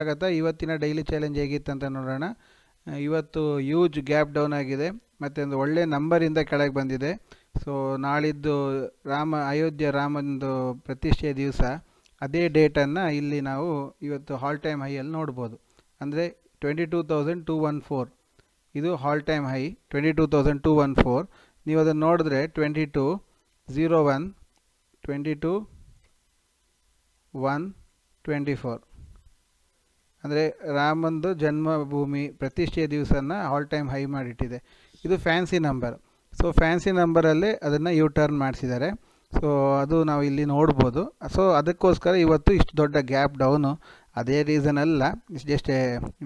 ಸ್ವಾಗತ ಇವತ್ತಿನ daily challenge ಹೇಗಿತ್ತು ಅಂತ ನೋಡೋಣ. ಇವತ್ತು ಯೂಜ್ ಗ್ಯಾಪ್ ಡೌನ್ ಆಗಿದೆ. ಮತ್ತು ಒಂದು ಒಳ್ಳೆ ನಂಬರಿಂದ ಕೆಳಗೆ ಬಂದಿದೆ. ಸೊ ನಾಳಿದ್ದು ರಾಮ, ಅಯೋಧ್ಯೆ ರಾಮಂದು ಪ್ರತಿಷ್ಠೆಯ ದಿವಸ. ಅದೇ ಡೇಟನ್ನು ಇಲ್ಲಿ ನಾವು ಇವತ್ತು ಹಾಲ್ ಟೈಮ್ ಹೈಯಲ್ಲಿ ನೋಡ್ಬೋದು. ಅಂದರೆ twenty two thousand two one four ಇದು all time high twenty two thousand two one four ನೀವು ಅದನ್ನು ನೋಡಿದ್ರೆ twenty two zero one twenty two one twenty four ಅಂದರೆ ರಾಮಂದು ಜನ್ಮಭೂಮಿ ಪ್ರತಿಷ್ಠೆಯ ದಿವಸನ ಆಲ್ ಟೈಮ್ ಹೈ ಮಾಡಿಟ್ಟಿದೆ. ಇದು ಫ್ಯಾನ್ಸಿ ನಂಬರ್ ಸೊ ಫ್ಯಾನ್ಸಿ ನಂಬರಲ್ಲೇ ಅದನ್ನು ಯೂ ಟರ್ನ್ ಮಾಡಿಸಿದ್ದಾರೆ. ಸೊ ಅದು ನಾವು ಇಲ್ಲಿ ನೋಡ್ಬೋದು. ಸೊ ಅದಕ್ಕೋಸ್ಕರ ಇವತ್ತು ಇಷ್ಟು ದೊಡ್ಡ ಗ್ಯಾಪ್ ಡೌನು ಅದೇ ರೀಸನ್ ಅಲ್ಲ. ಜಸ್ಟ್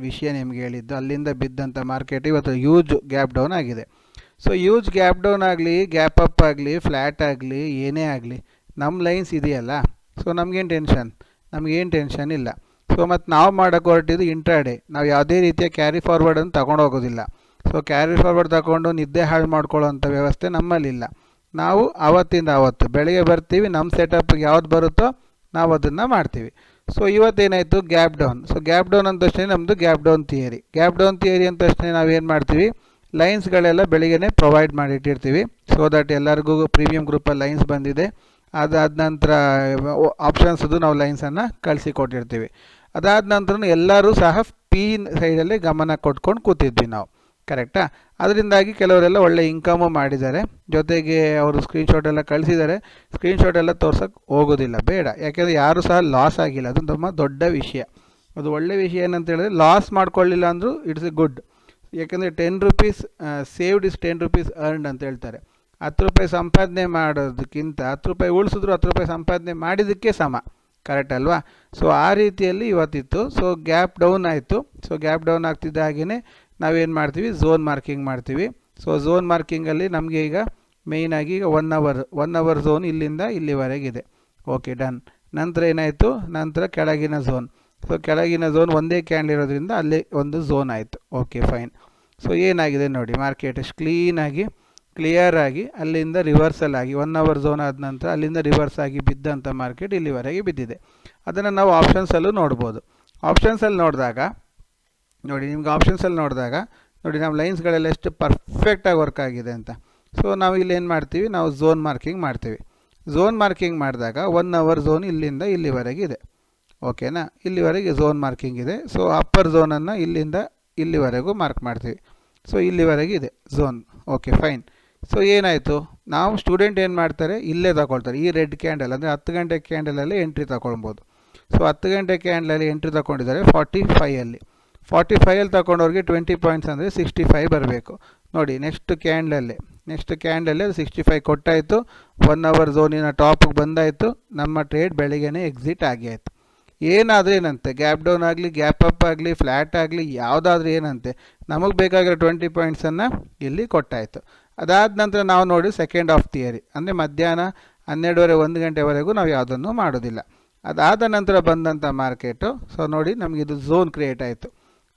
ವಿಷಯ ನಿಮ್ಗೆ ಹೇಳಿದ್ದು. ಅಲ್ಲಿಂದ ಬಿದ್ದಂಥ ಮಾರ್ಕೆಟ್ ಇವತ್ತು ಯೂಜ್ ಗ್ಯಾಪ್ ಡೌನ್ ಆಗಿದೆ. ಸೊ ಯೂಜ್ ಗ್ಯಾಪ್ ಡೌನ್ ಆಗಲಿ ಗ್ಯಾಪ್ ಅಪ್ ಆಗಲಿ ಫ್ಲ್ಯಾಟ್ ಆಗಲಿ, ಏನೇ ಆಗಲಿ ನಮ್ಮ ಲೈನ್ಸ್ ಇದೆಯಲ್ಲ. ಸೊ ನಮಗೇನು ಟೆನ್ಷನ್ ನಮಗೇನು ಟೆನ್ಷನ್ ಇಲ್ಲ. ಸೊ ಮತ್ತು ನಾವು ಮಾಡೋಕ್ಕೆ ಹೊರಟಿದ್ದು ಇಂಟ್ರಾಡೇ ನಾವು ಯಾವುದೇ ರೀತಿಯ ಕ್ಯಾರಿ ಫಾರ್ವರ್ಡನ್ನು ತಗೊಂಡು ಹೋಗೋದಿಲ್ಲ. ಸೊ ಕ್ಯಾರಿ ಫಾರ್ವರ್ಡ್ ತಗೊಂಡು ನಿದ್ದೆ ಹಾಳು ಮಾಡ್ಕೊಳ್ಳೋವಂಥ ವ್ಯವಸ್ಥೆ ನಮ್ಮಲ್ಲಿಲ್ಲ. ನಾವು ಆವತ್ತಿಂದ ಆವತ್ತು ಬೆಳಗ್ಗೆ ಬರ್ತೀವಿ ನಮ್ಮ ಸೆಟಪ್ಗೆ ಯಾವ್ದು ಬರುತ್ತೋ ನಾವು ಅದನ್ನು ಮಾಡ್ತೀವಿ. So ಇವತ್ತೇನಾಯಿತು? Gap down so gap down ಅಂದ ತಕ್ಷಣ ನಮ್ಮದು gap down theory gap down theory ಅಂದ ತಕ್ಷಣ ನಾವೇನು ಮಾಡ್ತೀವಿ? ಲೈನ್ಸ್ಗಳೆಲ್ಲ ಬೆಳಿಗ್ಗೆನೇ ಪ್ರೊವೈಡ್ ಮಾಡಿಟ್ಟಿರ್ತೀವಿ ಸೊ ದಟ್ ಎಲ್ಲರಿಗೂ ಪ್ರೀಮಿಯಂ ಗ್ರೂಪಲ್ಲಿ ಲೈನ್ಸ್ ಬಂದಿದೆ. ಅದಾದ ನಂತರ ಆಪ್ಷನ್ಸ್ದು ನಾವು ಲೈನ್ಸನ್ನು ಕಳಿಸಿ ಕೊಟ್ಟಿರ್ತೀವಿ. ಅದಾದ ನಂತರ ಎಲ್ಲರೂ ಸಹ ಪಿ ಸೈಡಲ್ಲಿ ಗಮನ ಕೊಟ್ಕೊಂಡು ಕೂತಿದ್ವಿ ನಾವು. ಕರೆಕ್ಟಾ ಅದರಿಂದಾಗಿ ಕೆಲವರೆಲ್ಲ ಒಳ್ಳೆ ಇನ್ಕಮು ಮಾಡಿದ್ದಾರೆ. ಜೊತೆಗೆ ಅವರು ಸ್ಕ್ರೀನ್ಶಾಟ್ ಎಲ್ಲ ಕಳಿಸಿದ್ದಾರೆ. ಸ್ಕ್ರೀನ್ಶಾಟ್ ಎಲ್ಲ ತೋರ್ಸೋಕ್ಕೆ ಹೋಗೋದಿಲ್ಲ. ಬೇಡ. ಯಾಕೆಂದರೆ ಯಾರೂ ಸಹ ಲಾಸ್ ಆಗಿಲ್ಲ. ಅದು ತುಂಬ ದೊಡ್ಡ ವಿಷಯ. ಅದು ಒಳ್ಳೆ ವಿಷಯ ಏನಂತ ಹೇಳಿದ್ರೆ ಲಾಸ್ ಮಾಡ್ಕೊಳ್ಳಿಲ್ಲ ಅಂದರೂ ಇಟ್ಸ್ ಎ ಗುಡ್ ಯಾಕೆಂದರೆ ten rupees saved is ten rupees earned ಅಂತ ಹೇಳ್ತಾರೆ. ಹತ್ತು ರೂಪಾಯಿ ಸಂಪಾದನೆ ಮಾಡೋದಕ್ಕಿಂತ ಹತ್ತು ರೂಪಾಯಿ ಉಳಿಸಿದ್ರು ಹತ್ತು ರೂಪಾಯಿ ಸಂಪಾದನೆ ಮಾಡಿದ್ದಕ್ಕೆ ಸಮ. ಕರೆಕ್ಟ್ ಅಲ್ವಾ? ಸೊ ಆ ರೀತಿಯಲ್ಲಿ ಇವತ್ತಿತ್ತು. ಸೊ ಗ್ಯಾಪ್ ಡೌನ್ ಆಯಿತು. ಸೊ ಗ್ಯಾಪ್ ಡೌನ್ ಆಗ್ತಿದ್ದ ಹಾಗೆಯೇ ನಾವೇನು ಮಾಡ್ತೀವಿ? ಝೋನ್ ಮಾರ್ಕಿಂಗ್ ಮಾಡ್ತೀವಿ. ಸೊ ಝೋನ್ ಮಾರ್ಕಿಂಗಲ್ಲಿ ನಮಗೆ ಈಗ ಮೇಯ್ನಾಗಿ ಈಗ one hour one hour zone ಇಲ್ಲಿಂದ ಇಲ್ಲಿವರೆಗಿದೆ ಓಕೆ ಡನ್ ನಂತರ ಏನಾಯಿತು? ನಂತರ ಕೆಳಗಿನ ಝೋನ್ ಸೊ ಕೆಳಗಿನ ಝೋನ್ ಒಂದೇ ಕ್ಯಾಂಡಲ್ ಇರೋದ್ರಿಂದ ಅಲ್ಲಿ ಒಂದು ಝೋನ್ ಆಯಿತು. ಓಕೆ ಫೈನ್ ಸೊ ಏನಾಗಿದೆ ನೋಡಿ? ಮಾರ್ಕೆಟ್ ಕ್ಲೀನಾಗಿ ಕ್ಲಿಯರ್ ಆಗಿ ಅಲ್ಲಿಂದ ರಿವರ್ಸಲ್ ಆಗಿ ಒನ್ ಅವರ್ ಝೋನ್ ಆದ ನಂತರ ಅಲ್ಲಿಂದ ರಿವರ್ಸ್ ಆಗಿ ಬಿದ್ದಂಥ ಮಾರ್ಕೆಟ್ ಇಲ್ಲಿವರೆಗೆ ಬಿದ್ದಿದೆ. ಅದನ್ನು ನಾವು ಆಪ್ಷನ್ಸಲ್ಲೂ ನೋಡ್ಬೋದು. ಆಪ್ಷನ್ಸಲ್ಲಿ ನೋಡಿದಾಗ, ನೋಡಿ ನಿಮ್ಗೆ ಆಪ್ಷನ್ಸಲ್ಲಿ ನೋಡಿದಾಗ, ನೋಡಿ ನಮ್ಮ ಲೈನ್ಸ್ಗಳೆಲ್ಲ ಎಷ್ಟು ಪರ್ಫೆಕ್ಟಾಗಿ ವರ್ಕ್ ಆಗಿದೆ ಅಂತ. ಸೊ ನಾವು ಇಲ್ಲಿ ಏನು ಮಾಡ್ತೀವಿ? ನಾವು ಝೋನ್ ಮಾರ್ಕಿಂಗ್ ಮಾಡ್ತೀವಿ. ಝೋನ್ ಮಾರ್ಕಿಂಗ್ ಮಾಡಿದಾಗ ಒನ್ ಅವರ್ ಝೋನ್ ಇಲ್ಲಿಂದ ಇಲ್ಲಿವರೆಗೆ ಇದೆ. ಓಕೆನಾ ಇಲ್ಲಿವರೆಗೆ ಝೋನ್ ಮಾರ್ಕಿಂಗ್ ಇದೆ. ಸೊ ಅಪ್ಪರ್ ಝೋನನ್ನು ಇಲ್ಲಿಂದ ಇಲ್ಲಿವರೆಗೂ ಮಾರ್ಕ್ ಮಾಡ್ತೀವಿ. ಸೊ ಇಲ್ಲಿವರೆಗೆ ಇದೆ ಝೋನ್ ಓಕೆ ಫೈನ್ ಸೊ ಏನಾಯಿತು? ನಾವು ಸ್ಟೂಡೆಂಟ್ ಏನು ಮಾಡ್ತಾರೆ? ಇಲ್ಲೇ ತಗೊಳ್ತಾರೆ. ಈ ರೆಡ್ ಕ್ಯಾಂಡಲ್ ಅಂದರೆ ಹತ್ತು ಗಂಟೆ ಕ್ಯಾಂಡಲಲ್ಲಿ ಎಂಟ್ರಿ ತಗೊಳ್ಬೋದು. ಸೊ ಹತ್ತು ಗಂಟೆ ಕ್ಯಾಂಡಲಲ್ಲಿ ಎಂಟ್ರಿ ತಗೊಂಡಿದ್ದಾರೆ ಫಾರ್ಟಿ ಫೈಯಲ್ಲಿ ಫಾರ್ಟಿ ಫೈಯಲ್ಲಿ ತಗೊಂಡವ್ರಿಗೆ ಟ್ವೆಂಟಿ ಪಾಯಿಂಟ್ಸ್ ಅಂದರೆ ಸಿಕ್ಸ್ಟಿ ಫೈವ್ ಬರಬೇಕು. ನೋಡಿ ನೆಕ್ಸ್ಟ್ ಕ್ಯಾಂಡಲಲ್ಲಿ ನೆಕ್ಸ್ಟ್ ಕ್ಯಾಂಡಲಲ್ಲಿ ಸಿಕ್ಸ್ಟಿ ಫೈವ್ ಕೊಟ್ಟಾಯಿತು. ಒನ್ ಅವರ್ ಝೋನಿನ ಟಾಪಿಗೆ ಬಂದಾಯಿತು. ನಮ್ಮ ಟ್ರೇಡ್ ಬೆಳಿಗ್ಗೆನೇ ಎಕ್ಸಿಟ್ ಆಗಿ ಆಯಿತು ಏನಾದರೂ ಏನಂತೆ? ಗ್ಯಾಪ್ ಡೌನ್ ಆಗಲಿ ಗ್ಯಾಪ್ ಅಪ್ ಆಗಲಿ ಫ್ಲ್ಯಾಟ್ ಆಗಲಿ, ಯಾವುದಾದ್ರೂ ಏನಂತೆ? ನಮಗೆ ಬೇಕಾಗಿರೋ ಟ್ವೆಂಟಿ ಪಾಯಿಂಟ್ಸನ್ನು ಇಲ್ಲಿ ಕೊಟ್ಟಾಯಿತು. ಅದಾದ ನಂತರ ನಾವು ನೋಡಿ ಸೆಕೆಂಡ್ ಆಫ್ ಥಿಯರಿ ಅಂದರೆ ಮಧ್ಯಾಹ್ನ ಹನ್ನೆರಡುವರೆ ಒಂದು ಗಂಟೆವರೆಗೂ ನಾವು ಯಾವುದನ್ನು ಮಾಡೋದಿಲ್ಲ. ಅದಾದ ನಂತರ ಬಂದಂಥ ಮಾರ್ಕೆಟು ಸೊ ನೋಡಿ ನಮಗೆ ಇದು ಝೋನ್ ಕ್ರಿಯೇಟ್ ಆಯಿತು.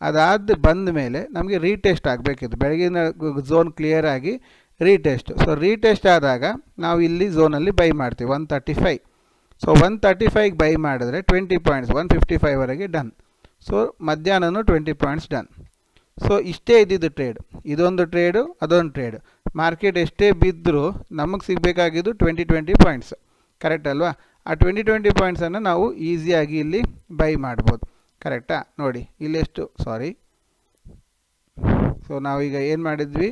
ಅದಾದ ಬಂದ ಮೇಲೆ ನಮಗೆ ರೀಟೆಸ್ಟ್ ಆಗಬೇಕಿತ್ತು. ಬೆಳಗಿನ ಝೋನ್ ಕ್ಲಿಯರ್ ಆಗಿ ರೀಟೆಸ್ಟ್ ಸೊ ರೀಟೆಸ್ಟ್ ಆದಾಗ ನಾವು ಇಲ್ಲಿ ಝೋನಲ್ಲಿ ಬೈ ಮಾಡ್ತೀವಿ. One thirty five so one thirty ಫೈವ್ಗೆ buy ಮಾಡಿದ್ರೆ ಟ್ವೆಂಟಿ ಪಾಯಿಂಟ್ಸ್ ಒನ್ ಫಿಫ್ಟಿ ಫೈವ್ವರೆಗೆ ಡನ್ ಸೊ ಮಧ್ಯಾಹ್ನನೂ ಟ್ವೆಂಟಿ ಪಾಯಿಂಟ್ಸ್ ಡನ್ ಸೊ ಇಷ್ಟೇ ಇದ್ದಿದ್ದು ಟ್ರೇಡ್ ಇದೊಂದು ಟ್ರೇಡು ಅದೊಂದು ಟ್ರೇಡ್ ಮಾರ್ಕೆಟ್ ಎಷ್ಟೇ ಬಿದ್ದರೂ ನಮಗೆ ಸಿಗಬೇಕಾಗಿದ್ದು ಟ್ವೆಂಟಿ ಟ್ವೆಂಟಿ ಪಾಯಿಂಟ್ಸ್ ಕರೆಕ್ಟ್ ಅಲ್ವಾ? ಆ ಟ್ವೆಂಟಿ ಟ್ವೆಂಟಿ ಪಾಯಿಂಟ್ಸನ್ನು ನಾವು ಈಸಿಯಾಗಿ ಇಲ್ಲಿ ಬೈ ಮಾಡ್ಬೋದು. ಕರೆಕ್ಟಾ ನೋಡಿ ಇಲ್ಲೆಷ್ಟು ಸಾರಿ ಸೊ ನಾವೀಗ ಏನು ಮಾಡಿದ್ವಿ?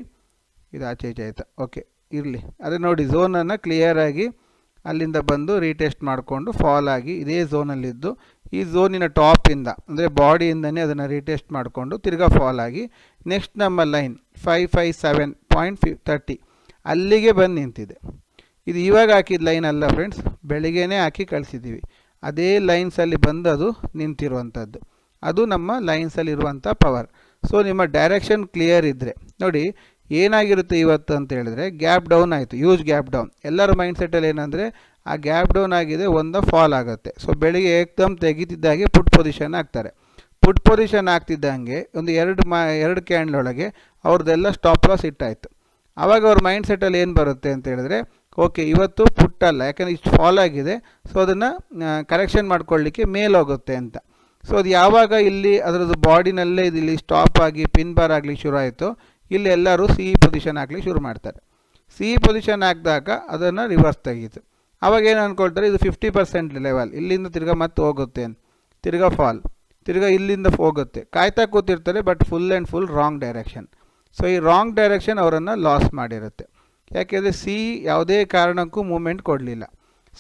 ಇದು ಆಚೆ ಈಚೆ ಆಯಿತಾ. ಓಕೆ ಇರಲಿ. ಅದೇ ನೋಡಿ ಝೋನನ್ನು ಕ್ಲಿಯರಾಗಿ ಅಲ್ಲಿಂದ ಬಂದು ರೀಟೆಸ್ಟ್ ಮಾಡಿಕೊಂಡು ಫಾಲ್ ಆಗಿ ಇದೇ ಝೋನಲ್ಲಿದ್ದು ಈ ಝೋನಿನ ಟಾಪಿಂದ ಅಂದರೆ ಬಾಡಿಯಿಂದನೇ ಅದನ್ನು ರೀಟೆಸ್ಟ್ ಮಾಡಿಕೊಂಡು ತಿರ್ಗಾ ಫಾಲ್ ಆಗಿ ನೆಕ್ಸ್ಟ್ ನಮ್ಮ line five five seven point ಫಿ ತರ್ಟಿ ಅಲ್ಲಿಗೆ ಬಂದು ನಿಂತಿದೆ. ಇದು ಇವಾಗ ಹಾಕಿದ ಲೈನ್ ಅಲ್ಲ ಫ್ರೆಂಡ್ಸ್ ಬೆಳಿಗ್ಗೆನೇ ಹಾಕಿ ಕಳಿಸಿದ್ದೀವಿ ಅದೇ ಲೈನ್ಸಲ್ಲಿ ಬಂದು ಅದು ನಿಂತಿರುವಂಥದ್ದು ಅದು ನಮ್ಮ ಲೈನ್ಸಲ್ಲಿರುವಂಥ ಪವರ್ ಸೊ ನಿಮ್ಮ ಡೈರೆಕ್ಷನ್ ಕ್ಲಿಯರ್ ಇದ್ದರೆ ನೋಡಿ ಏನಾಗಿರುತ್ತೆ ಇವತ್ತು ಅಂತ ಹೇಳಿದ್ರೆ ಗ್ಯಾಪ್ ಡೌನ್ ಆಯಿತು ಯೂಸ್ ಗ್ಯಾಪ್ ಡೌನ್ ಎಲ್ಲರ ಮೈಂಡ್ ಸೆಟ್ಟಲ್ಲಿ ಏನಂದರೆ ಆ ಗ್ಯಾಪ್ ಡೌನ್ ಆಗಿದೆ, ಒಂದು ಫಾಲ್ ಆಗುತ್ತೆ. ಸೊ ಬೆಳಿಗ್ಗೆ ಏಕ್ದಮ್ ತೆಗಿತಿದ್ದಾಗೆ ಪುಟ್ ಪೊಸಿಷನ್ ಆಗ್ತಾರೆ ಪುಟ್ ಪೊಸಿಷನ್ ಆಗ್ತಿದ್ದಂಗೆ ಒಂದು ಎರಡು ಮಾ, ಎರಡು ಕ್ಯಾಂಡ್ಲ್ ಒಳಗೆ ಅವ್ರದ್ದೆಲ್ಲ ಸ್ಟಾಪ್ ಲಾಸ್ ಇಟ್ಟಾಯಿತು. ಆವಾಗ ಅವ್ರ ಮೈಂಡ್ ಸೆಟ್ಟಲ್ಲಿ ಏನು ಬರುತ್ತೆ ಅಂತ ಹೇಳಿದ್ರೆ ಓಕೆ ಇವತ್ತು ಪುಟ್ ಅಲ್ಲ, ಯಾಕಂದರೆ ಇಷ್ಟು ಫಾಲ್ ಆಗಿದೆ ಸೊ ಅದನ್ನು ಕರೆಕ್ಷನ್ ಮಾಡ್ಕೊಳ್ಳಿಕ್ಕೆ ಮೇಲೋಗುತ್ತೆ ಅಂತ. ಸೊ ಅದು ಯಾವಾಗ ಇಲ್ಲಿ ಅದರದ್ದು ಬಾಡಿನಲ್ಲೇ ಇಲ್ಲಿ ಸ್ಟಾಪ್ ಆಗಿ ಪಿನ್ ಬಾರ್ ಆಗಲಿಕ್ಕೆ ಶುರು ಆಯಿತು, ಇಲ್ಲಿ ಎಲ್ಲರೂ ಸಿ ಪೊಸಿಷನ್ ಹಾಕ್ಲಿಕ್ಕೆ ಶುರು ಮಾಡ್ತಾರೆ. ಸಿ ಪೊಸಿಷನ್ ಹಾಕಿದಾಗ ಅದನ್ನು ರಿವರ್ಸ್ ತೆಗೀತು. ಅವಾಗ ಏನು ಅಂದ್ಕೊಳ್ತಾರೆ ಇದು ಫಿಫ್ಟಿ ಪರ್ಸೆಂಟ್ ಲೆವೆಲ್ ಇಲ್ಲಿಂದ ತಿರ್ಗಾ ಮತ್ತೆ ಹೋಗುತ್ತೆ ಅಂತ ತಿರ್ಗಾ ಫಾಲ್ ತಿರ್ಗಾ ಇಲ್ಲಿಂದ ಹೋಗುತ್ತೆ. ಕಾಯ್ತಾ ಕೂತಿರ್ತಾರೆ but full and full wrong direction so ಈ ರಾಂಗ್ ಡೈರೆಕ್ಷನ್ ಅವರನ್ನು ಲಾಸ್ ಮಾಡಿರುತ್ತೆ. ಯಾಕೆಂದರೆ ಸಿ ಯಾವುದೇ ಕಾರಣಕ್ಕೂ ಮೂಮೆಂಟ್ ಕೊಡಲಿಲ್ಲ.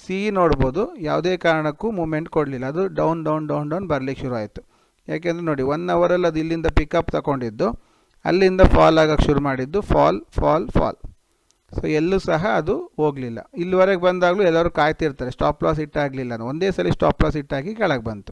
ಸಿ ನೋಡ್ಬೋದು, ಯಾವುದೇ ಕಾರಣಕ್ಕೂ ಮೂಮೆಂಟ್ ಕೊಡಲಿಲ್ಲ. ಅದು ಡೌನ್ ಡೌನ್ ಡೌನ್ ಡೌನ್ ಬರಲಿಕ್ಕೆ ಶುರು ಆಯಿತು. ಯಾಕೆಂದರೆ ನೋಡಿ ಒನ್ ಅವರಲ್ಲಿ ಅದು ಇಲ್ಲಿಂದ ಪಿಕಪ್ ತಗೊಂಡಿದ್ದು, ಅಲ್ಲಿಂದ ಫಾಲ್ ಆಗೋಕ್ಕೆ ಶುರು ಮಾಡಿದ್ದು ಫಾಲ್ ಫಾಲ್ ಫಾಲ್ ಸೊ ಎಲ್ಲೂ ಸಹ ಅದು ಹೋಗಲಿಲ್ಲ. ಇಲ್ಲಿವರೆಗೆ ಬಂದಾಗಲೂ ಎಲ್ಲರೂ ಕಾಯ್ತಿರ್ತಾರೆ ಸ್ಟಾಪ್ ಲಾಸ್ ಇಟ್ಟಾಗಲಿಲ್ಲ ಒಂದೇ ಸಲ ಸ್ಟಾಪ್ ಲಾಸ್ ಇಟ್ಟಾಗಿ ಕೆಳಗೆ ಬಂತು.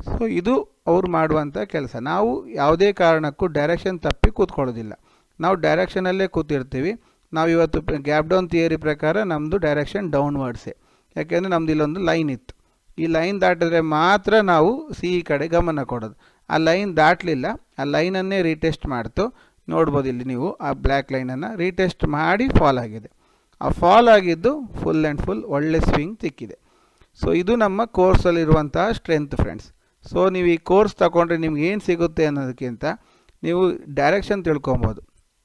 ಸೊ ಇದು ಅವ್ರು ಮಾಡುವಂಥ ಕೆಲಸ. ನಾವು ಯಾವುದೇ ಕಾರಣಕ್ಕೂ ಡೈರೆಕ್ಷನ್ ತಪ್ಪಿ ಕೂತ್ಕೊಳ್ಳೋದಿಲ್ಲ. ನಾವು ಡೈರೆಕ್ಷನಲ್ಲೇ ಕೂತಿರ್ತೀವಿ. ನಾವು ಇವತ್ತು ಗ್ಯಾಪ್ ಡೌನ್ ಥಿಯರಿ ಪ್ರಕಾರ ನಮ್ಮದು ಡೈರೆಕ್ಷನ್ ಡೌನ್ವರ್ಡ್ಸೆ ಯಾಕೆಂದರೆ ನಮ್ದು ಇಲ್ಲೊಂದು ಲೈನ್ ಇತ್ತು. ಈ ಲೈನ್ ದಾಟಿದ್ರೆ ಮಾತ್ರ ನಾವು ಸಿ ಕಡೆ ಗಮನ ಕೊಡೋದು. ಆ ಲೈನ್ ದಾಟಲಿಲ್ಲ. ಆ ಲೈನನ್ನೇ ರೀಟೆಸ್ಟ್ ಮಾಡ್ತು. ನೋಡ್ಬೋದು ಇಲ್ಲಿ ನೀವು ಆ ಬ್ಲ್ಯಾಕ್ ಲೈನನ್ನು ರೀಟೆಸ್ಟ್ ಮಾಡಿ ಫಾಲ್ ಆಗಿದೆ. ಆ ಫಾಲ್ ಆಗಿದ್ದು ಫುಲ್ ಆ್ಯಂಡ್ ಫುಲ್ ಒಳ್ಳೆ ಸ್ವಿಂಗ್ ತಿಕ್ಕಿದೆ ಸೊ ಇದು ನಮ್ಮ ಕೋರ್ಸಲ್ಲಿರುವಂತಹ ಸ್ಟ್ರೆಂತ್ ಫ್ರೆಂಡ್ಸ್ ಸೊ ನೀವು ಈ ಕೋರ್ಸ್ ತಗೊಂಡ್ರೆ ನಿಮ್ಗೆ ಏನು ಸಿಗುತ್ತೆ ಅನ್ನೋದಕ್ಕಿಂತ ನೀವು ಡೈರೆಕ್ಷನ್ ತಿಳ್ಕೊಬೋದು.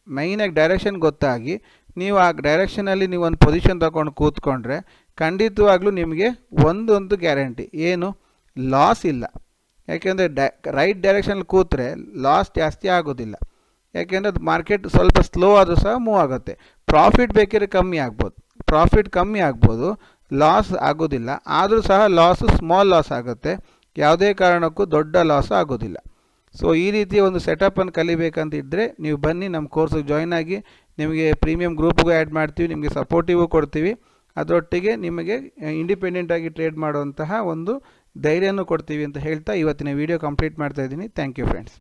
ಮೈನಾಗಿ ಡೈರೆಕ್ಷನ್ ಗೊತ್ತಾಗಿ ನೀವು ಆ ಡೈರೆಕ್ಷನಲ್ಲಿ ನೀವು ಒಂದು ಪೊಸಿಷನ್ ತಗೊಂಡು ಕೂತ್ಕೊಂಡ್ರೆ ಖಂಡಿತವಾಗ್ಲೂ ನಿಮಗೆ ಒಂದೊಂದು ಗ್ಯಾರಂಟಿ ಏನು? ಲಾಸ್ ಇಲ್ಲ. ಯಾಕೆಂದರೆ ಡೈ ರೈಟ್ ಡೈರೆಕ್ಷನಲ್ಲಿ ಕೂತ್ರೆ ಲಾಸ್ ಜಾಸ್ತಿ ಆಗೋದಿಲ್ಲ. ಯಾಕೆಂದರೆ ಅದು ಮಾರ್ಕೆಟ್ ಸ್ವಲ್ಪ ಸ್ಲೋ ಆದರೂ ಸಹ ಮೂವ್ ಆಗುತ್ತೆ. ಪ್ರಾಫಿಟ್ ಬೇಕಿದ್ರೆ ಕಮ್ಮಿ ಆಗ್ಬೋದು. ಪ್ರಾಫಿಟ್ ಕಮ್ಮಿ ಆಗ್ಬೋದು. ಲಾಸ್ ಆಗೋದಿಲ್ಲ. ಆದರೂ ಸಹ ಲಾಸು ಸ್ಮಾಲ್ ಲಾಸ್ ಆಗುತ್ತೆ. ಯಾವುದೇ ಕಾರಣಕ್ಕೂ ದೊಡ್ಡ ಲಾಸ್ ಆಗೋದಿಲ್ಲ. ಸೊ ಈ ರೀತಿಯ ಒಂದು ಸೆಟಪ್ಪನ್ನು ಕಲಿಬೇಕಂತ ಇದ್ದರೆ ನೀವು ಬನ್ನಿ, ನಮ್ಮ ಕೋರ್ಸಿಗೆ ಜಾಯ್ನ್ ಆಗಿ ನಿಮಗೆ ಪ್ರೀಮಿಯಂ ಗ್ರೂಪ್ಗೂ ಆ್ಯಡ್ ಮಾಡ್ತೀವಿ, ನಿಮಗೆ ಸಪೋರ್ಟಿವೂ ಕೊಡ್ತೀವಿ. ಅದರೊಟ್ಟಿಗೆ ನಿಮಗೆ ಇಂಡಿಪೆಂಡೆಂಟಾಗಿ ಟ್ರೇಡ್ ಮಾಡುವಂತಹ ಒಂದು ಧೈರ್ಯನೂ ಕೊಡ್ತೀವಿ ಅಂತ ಹೇಳ್ತಾ ಇವತ್ತಿನ ವಿಡಿಯೋ ಕಂಪ್ಲೀಟ್ ಮಾಡ್ತಾ ಇದ್ದೀನಿ. Thank you friends